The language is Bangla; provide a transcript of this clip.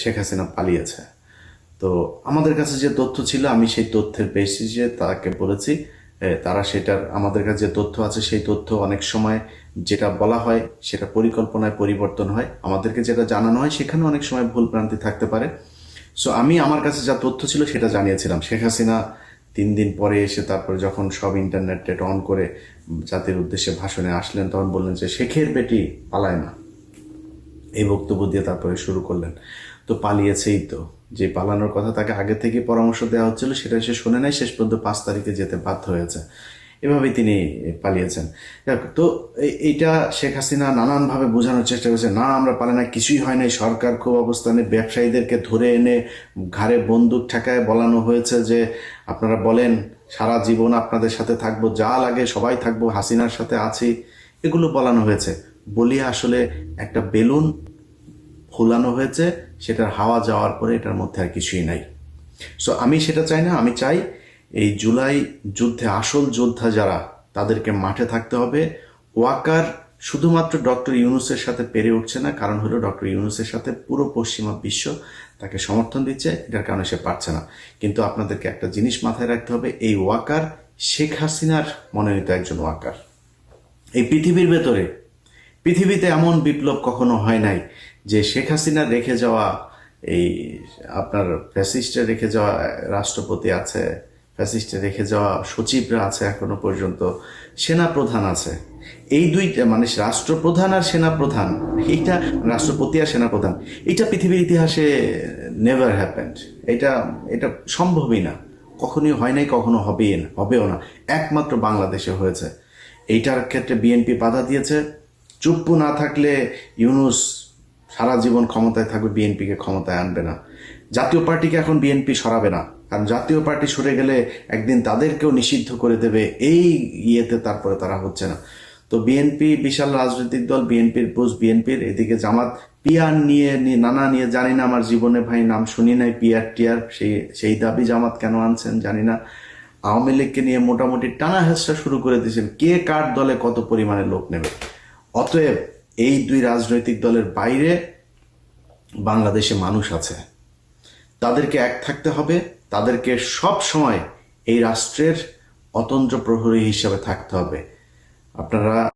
শেখ হাসিনা পালিয়েছে। তো আমাদের কাছে যে তথ্য ছিল, আমি সেই তথ্যের বেসিসে তাকে বলেছি তারা সেটার, আমাদের কাছে যে তথ্য আছে, সেই তথ্য অনেক সময় যেটা বলা হয়, সেটা পরিকল্পনায় পরিবর্তন হয়। আমাদেরকে যেটা জানানো হয়, সেখানে অনেক সময় ভুল ভ্রান্তি থাকতে পারে। সো আমি আমার কাছে যা তথ্য ছিল, সেটা জানিয়েছিলাম। শেখ হাসিনা তিন দিন পরে এসে তারপরে যখন সব ইন্টারনেট টেট অন করে জাতির উদ্দেশ্যে ভাষণে আসলেন, তখন বললেন যে শেখের বেটি পালায় না। এই বক্তব্য দিয়ে তারপরে শুরু করলেন। তো পালিয়েছেই তো। যে পালানোর কথা তাকে আগে থেকে পরামর্শ দেওয়া হচ্ছিল, সেটা সে শুনে নাই, শেষ পর্যন্ত পাঁচ তারিখে যেতে বাধ্য হয়েছে। এভাবেই তিনি পালিয়েছেন। তো এই- এইটা শেখ হাসিনা নানানভাবে বোঝানোর চেষ্টা করেছে। না, আমরা পালে না কিছুই হয় নাই। সরকার খুব অবস্থানে ব্যবসায়ীদেরকে ধরে এনে ঘাড়ে বন্দুক ঠেকায় বলানো হয়েছে যে, আপনারা বলেন, সারা জীবন আপনাদের সাথে থাকব, যা লাগে সবাই থাকব, হাসিনার সাথে আছি। এগুলো বলানো হয়েছে। বলিয়ে আসলে একটা বেলুন ফুলানো হয়েছে, সেটার হাওয়া যাওয়ার পরে এটার মধ্যে আর কিছুই নাই। সো আমি সেটা চাই না, আমি চাই এই জুলাই যুদ্ধে আসল যোদ্ধা যারা, তাদেরকে মাঠে থাকতে হবে। ওয়াকার শুধুমাত্র ডক্টর ইউনুসের সাথে পেরে উঠছে না, কারণ হলো ডক্টর ইউনুসের সাথে পুরো পশ্চিমা বিশ্ব তাকে সমর্থন দিচ্ছে, এটার কারণে সে পারছে না। কিন্তু আপনাদেরকে একটা জিনিস মাথায় রাখতে হবে, এই ওয়াকার শেখ হাসিনার মনোনীত একজন ওয়াকার। এই পৃথিবীর ভেতরে, পৃথিবীতে এমন বিপ্লব কখনো হয় নাই যে শেখ হাসিনা রেখে যাওয়া এই আপনার ফ্যাসিস্টে রেখে যাওয়া রাষ্ট্রপতি আছে ফ্যাসিস্টে রেখে যাওয়া সচিবরা আছে এখনও পর্যন্ত সেনা প্রধান আছে। এই দুইটা মানে রাষ্ট্রপ্রধান আর সেনা প্রধান এইটা রাষ্ট্রপতি আর সেনা প্রধান এটা পৃথিবীর ইতিহাসে নেভার হ্যাপেন্ড এটা এটা সম্ভবই না। কখনোই হয় নাই, কখনো হবেই না, হবেও না। একমাত্র বাংলাদেশে হয়েছে। এইটার ক্ষেত্রে বিএনপি বাধা দিয়েছে। চুপ্পু না থাকলে ইউনুস সারা জীবন ক্ষমতায় থাকবে, বিএনপিকে ক্ষমতায় আনবে না। জাতীয় পার্টিকে এখন বিএনপি সরাবে না। কারণ জাতীয় পার্টি সরে গেলে একদিন তাদেরকেও নিষিদ্ধ করে দেবে, এই ইয়েতে তারপরে তারা হচ্ছে না। তো বিএনপি, বিশাল রাজনৈতিক দল, বিএনপির বুঝ বিএনপির, এদিকে জামাত, পিয়ার নিয়ে নানা নিয়ে, জানি না আমার জীবনে ভাই নাম শুনি নাই, পিয়ার, টিয়ার, সেই সেই দাবি জামাত কেন আনছেন জানি না। আওয়ামী লীগকে নিয়ে মোটামুটি টানা হেঁচড়া শুরু করে দিয়েছেন, কে কার দলে কত পরিমাণে লোক নেবে। অতএব এই দুই রাজনৈতিক দলের বাইরে বাংলাদেশে মানুষ আছে। তাদেরকে এক থাকতে হবে, তাদেরকে সব সময় এই রাষ্ট্রের অতন্ত্র প্রহরী হিসাবে থাকতে হবে। আপনারা